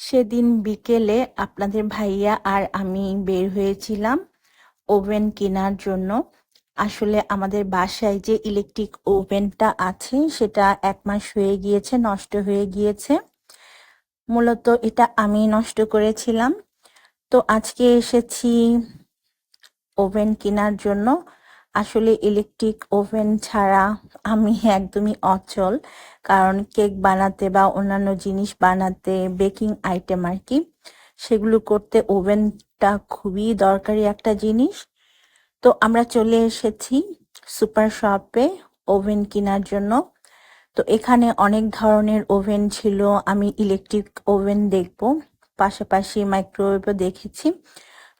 সেদিন বিকেলে আপনাদের ভাইয়া আর আমি বের হয়েছিলাম ওভেন কেনার জন্য। আসলে আমাদের বাসায় যে ইলেকট্রিক ওভেনটা আছে, সেটা এক মাস হয়ে গিয়েছে, নষ্ট হয়ে গিয়েছে। মূলত এটা আমি নষ্ট করেছিলাম। তো আজকে এসেছি ওভেন কেনার জন্য। আসলে ইলেকট্রিক ওভেন ছাড়া আমি একদমই অচল। কারণ কেক বানাতে বা অন্যান্য জিনিস বানাতে বেকিং আইটেম আর কি, সেগুলো করতে ওভেনটা খুবই দরকারি একটা জিনিস। তো আমরা চলে এসেছি সুপার শপে ওভেন কেনার জন্য। তো এখানে অনেক ধরনের ওভেন ছিল, আমি ইলেকট্রিক ওভেন দেখব। পাশাপাশি মাইক্রোওয়েভও দেখেছি।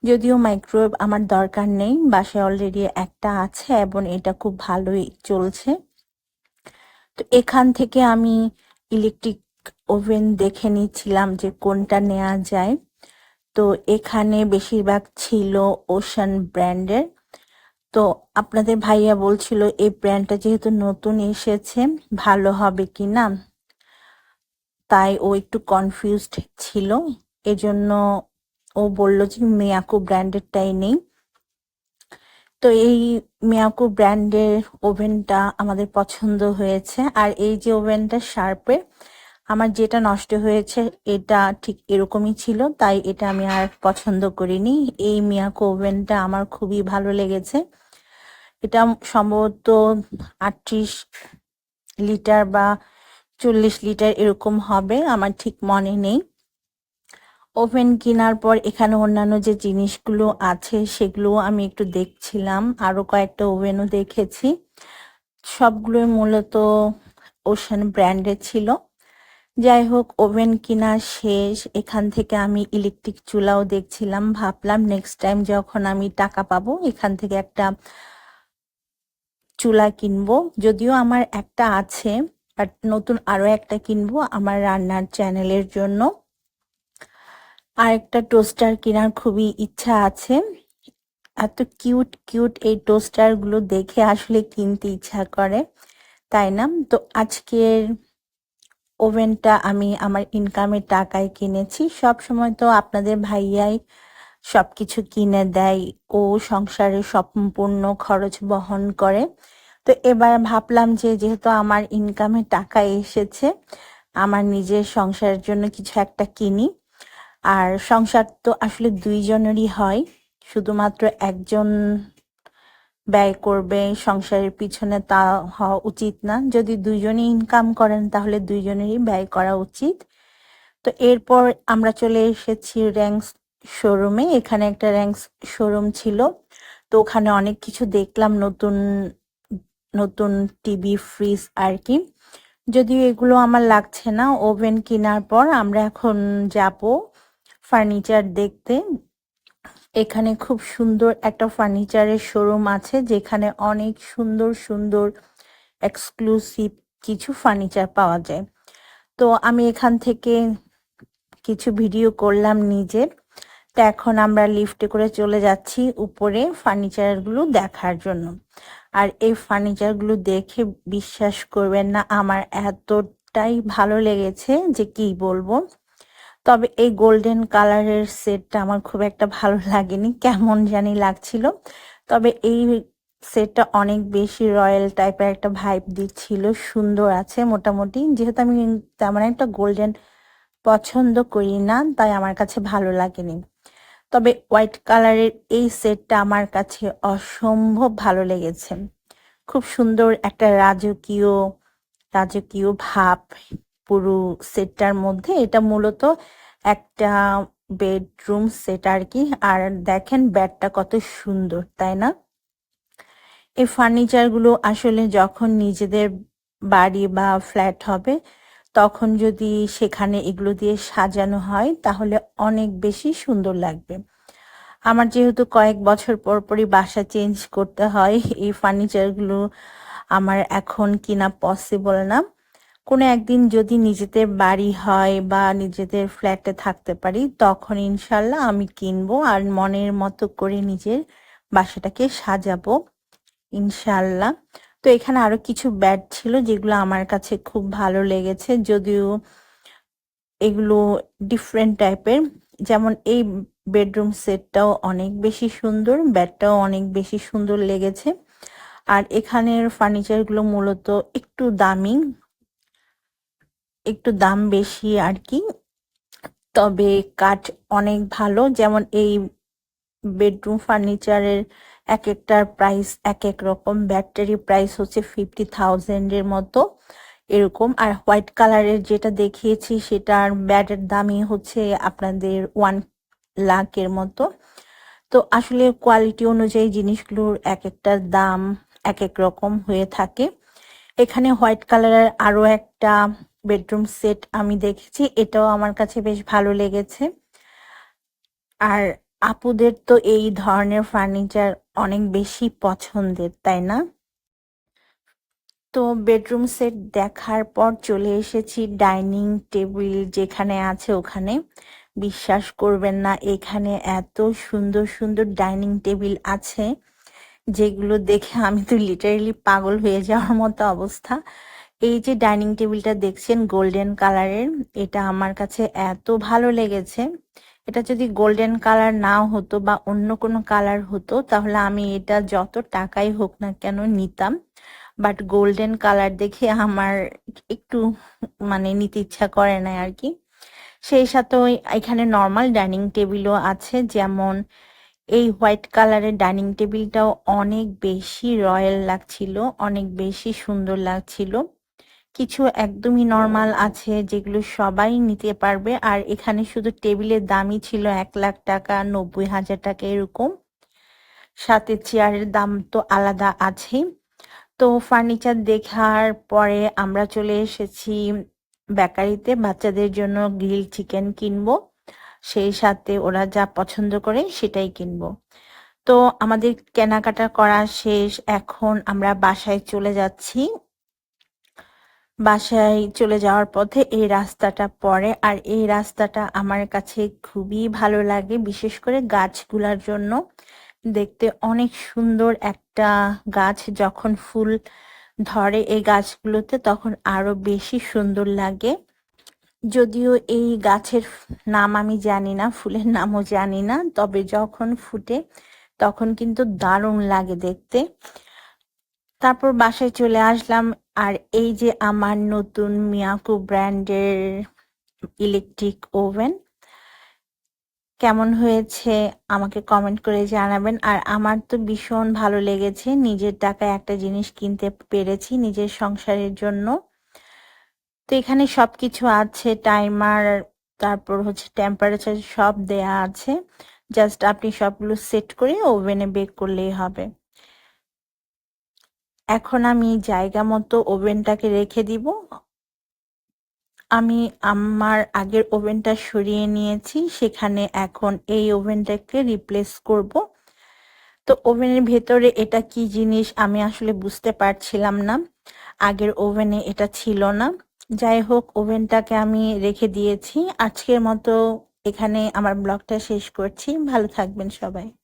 যদিও মাইক্রোওয়েভ আমার দরকার নেই, বাসায় অলরেডি একটা আছে এবং এটা খুব ভালোই চলছে। তো এখান থেকে আমি ইলেকট্রিক ওভেন দেখে নিচ্ছিলাম যে কোনটা নেওয়া যায়। তো এখানে বেশিরভাগ ছিল ওশান ব্র্যান্ডের তো আপনাদের ভাইয়া বলছিল, এই ব্র্যান্ডটা যেহেতু নতুন এসেছে, ভালো হবে কি না তাই ও একটু কনফিউজড ছিল। এজন্য ও বলল যে মিয়াকো ব্র্যান্ডেরটাই নেই। তো এই মিয়াকো ব্র্যান্ডের ওভেনটা আমাদের পছন্দ হয়েছে। আর এই যে ওভেনটা শার্পের আমার যেটা নষ্ট হয়েছে এটা ঠিক এরকমই ছিল, তাই এটা আমি আর পছন্দ করিনি। এই মিয়াকো ওভেনটা আমার খুবই ভালো লেগেছে। এটা সম্ভবত আটত্রিশ লিটার বা চল্লিশ লিটার এরকম হবে, আমার ঠিক মনে নেই। ওভেন কেনার পর এখানে অন্যান্য যে জিনিসগুলো আছে সেগুলো আমি একটু দেখছিলাম। আরও কয়েকটা ওভেনও দেখেছি। সবগুলোই মূলত ওশান ব্র্যান্ডের ছিল। যাই হোক, ওভেন কেনা শেষ। এখান থেকে আমি ইলেকট্রিক চুলাও দেখছিলাম। ভাবলাম নেক্সট টাইম যখন আমি টাকা পাবো, এখান থেকে একটা চুলা কিনবো। যদিও আমার একটা আছে বাট নতুন আরও একটা কিনবো আমার রান্নার চ্যানেলের জন্য। আর একটা টোস্টার কেনার খুবই ইচ্ছা আছে। এত কিউট কিউট এই টোস্টারগুলো দেখে আসলে কিনতে ইচ্ছা করে, তাই না? তো আজকের ওভেনটা আমি আমার ইনকামের টাকায় কিনেছি। সব সময় তো আপনাদের ভাইয়াই সব কিছু কিনে দেয় ও সংসারে সম্পূর্ণ খরচ বহন করে। তো এবার ভাবলাম যে যেহেতু আমার ইনকামের টাকা এসেছে, আমার নিজের সংসারের জন্য কিছু একটা কিনি। আর সংসার তো আসলে দুইজনেরই হয়। শুধুমাত্র একজন ব্যয় করবে সংসারের পিছনে তা হওয়া উচিত না। যদি দুইজনই ইনকাম করেন, তাহলে দুইজনেরই ব্যয় করা উচিত। তো এরপর আমরা চলে এসেছি র্যাঙ্কস শোরুমে এখানে একটা র্যাঙ্কস শোরুম ছিল। তো ওখানে অনেক কিছু দেখলাম, নতুন নতুন টিভি ফ্রিজ আর কি। যদিও এগুলো আমার লাগছে না ওভেন কেনার পর আমরা এখন যাব। ফার্নিচার দেখতে। এখানে খুব সুন্দর একটা ফার্নিচারের শোরুম আছে, যেখানে অনেক সুন্দর সুন্দর এক্সক্লুসিভ কিছু ফার্নিচার পাওয়া যায়। তো আমি এখান থেকে কিছু ভিডিও করলাম নিজের তো এখন আমরা লিফটে করে চলে যাচ্ছি উপরে ফার্নিচারগুলো দেখার জন্য। আর এই ফার্নিচারগুলো দেখে বিশ্বাস করবেন না, আমার এতটাই ভালো লেগেছে যে কি বলব। তবে এই গোল্ডেন কালারের সেটটা আমার খুব একটা ভালো লাগেনি, কেমন জানি লাগছিল। তবে এই সেটটা অনেক বেশি রয়্যাল টাইপের একটা ভাইব দিচ্ছিল, সুন্দর আছে মোটামুটি। যেহেতু আমি তেমন একটা গোল্ডেন পছন্দ করি না, তাই আমার কাছে ভালো লাগেনি। তবে হোয়াইট কালারের এই সেটটা আমার কাছে অসম্ভব ভালো লেগেছে। খুব সুন্দর একটা রাজকীয় রাজকীয় ভাব। পুরো সেটটার মধ্যে। এটা মূলত একটা বেডরুম সেট আর কি আর দেখেন বেডটা কত সুন্দর, তাই না? এই ফার্নিচারগুলো আসলে যখন নিজেদের বাড়ি বা ফ্ল্যাট হবে, তখন যদি সেখানে এগুলো দিয়ে সাজানো হয়, তাহলে অনেক বেশি সুন্দর লাগবে। আমার যেহেতু কয়েক বছর পর পরই বাসা চেঞ্জ করতে হয়, এই ফার্নিচারগুলো আমার এখন কিনা পসিবল না। কোনো একদিন যদি নিজেদের বাড়ি হয় বা নিজেদের ফ্ল্যাটে থাকতে পারি, তখন ইনশাল্লাহ আমি কিনবো আর মনের মতো করে নিজের বাসাটাকে সাজাবো, ইনশাল্লাহ। তো এখানে আরও কিছু ব্যাট ছিল যেগুলো আমার কাছে খুব ভালো লেগেছে, যদিও এগুলো ডিফারেন্ট টাইপের যেমন এই বেডরুম সেটটাও অনেক বেশি সুন্দর ব্যাডটাও অনেক বেশি সুন্দর লেগেছে। আর এখানের ফার্নিচারগুলো মূলত একটু দামি একটু দাম বেশি আর কি তবে কাঠ অনেক ভালো। যেমন এই বেডরুম ফার্নিচারের এক একটার প্রাইস এক এক রকম। ব্যাটারি প্রাইস হচ্ছে ফিফটি থাউজেন্ডের মতো এরকম। আর হোয়াইট কালারের যেটা দেখিয়েছি সেটার ব্যাটের দামই হচ্ছে আপনাদের ওয়ান লাখের মতো। তো আসলে কোয়ালিটি অনুযায়ী জিনিসগুলোর এক একটার দাম এক এক রকম হয়ে থাকে। এখানে হোয়াইট কালারের আরও একটা বেডরুম সেট আমি দেখেছি, এটাও আমার কাছে বেশ ভালো লেগেছে। আর আপুদের তো এই ধরনের ফার্নিচার অনেক বেশি পছন্দের, তাই না? তো বেডরুম সেট দেখার পর চলে এসেছি ডাইনিং টেবিল যেখানে আছে ওখানে। বিশ্বাস করবেন না, এখানে এত সুন্দর সুন্দর ডাইনিং টেবিল আছে, যেগুলো দেখে আমি তো লিটারেলি পাগল হয়ে যাওয়ার মতো অবস্থা। এই যে ডাইনিং টেবিলটা দেখছেন গোল্ডেন কালারের, এটা আমার কাছে এত ভালো লেগেছে। এটা যদি গোল্ডেন কালার না হতো বা অন্য কোনো কালার হতো, তাহলে আমি এটা যত টাকাই হোক না কেন নিতাম। বাট গোল্ডেন কালার দেখে আমার একটু মানে নিতে ইচ্ছা করে না আর কি। সেই সাথে এখানে নর্মাল ডাইনিং টেবিলও আছে, যেমন এই হোয়াইট কালারের ডাইনিং টেবিলটাও অনেক বেশি রয়্যাল লাগছিল, অনেক বেশি সুন্দর লাগছিল। কিছু একদমই নর্মাল আছে যেগুলো সবাই নিতে পারবে। আর এখানে শুধু টেবিলের দামই ছিল এক লাখ টাকা, নব্বই হাজার টাকা এরকম। সাথে চেয়ারের দাম তো আলাদা আছেই। তো ফার্নিচার দেখার পরে আমরা চলে এসেছি বেকারিতে। বাচ্চাদের জন্য গ্রিল চিকেন কিনবো। সেই সাথে ওরা যা পছন্দ করে সেটাই কিনবো। তো আমাদের কেনাকাটা করা শেষ। এখন আমরা বাসায় চলে যাচ্ছি। বাসায় চলে যাওয়ার পথে এই রাস্তাটা পড়ে। আর এই রাস্তাটা আমার কাছে খুবই ভালো লাগে, বিশেষ করে গাছগুলার জন্য। দেখতে অনেক সুন্দর একটা গাছ, যখন ফুল ধরে এই গাছগুলোতে তখন আরও বেশি সুন্দর লাগে। যদিও এই গাছের নাম আমি জানি না, ফুলের নামও জানি না, তবে যখন ফুটে তখন কিন্তু দারুণ লাগে দেখতে। তারপর বাসায় চলে আসলাম আর এই যে আমার নতুন মিয়াকু ব্র্যান্ডের ইলেকট্রিক ওভেন কেমন হয়েছে আমাকে কমেন্ট করে জানাবেন। আর আমার তো ভীষণ ভালো লেগেছে, নিজের টাকায় একটা জিনিস কিনতে পেরেছি নিজের সংসারের জন্য। তো এখানে সব কিছু আছে টাইমার তারপর হচ্ছে টেম্পারেচার সব দেয়া আছে। জাস্ট আপনি সবগুলো সেট করে ওভেনে বেক করলেই হবে। এখন আমি জায়গা মতো ওভেনটাকে রেখে দিব। আমি আমার আগের ওভেনটা সরিয়ে নিয়েছি, সেখানে এখন এই ওভেনটাকে রিপ্লেস করব। তো ওভেনের ভেতরে এটা কি জিনিস আমি আসলে বুঝতে পারছিলাম না। আগের ওভেনে এটা ছিল না। যাই হোক, ওভেনটাকে আমি রেখে দিয়েছি। আজকের মতো এখানে আমার ব্লগটা শেষ করছি। ভালো থাকবেন সবাই।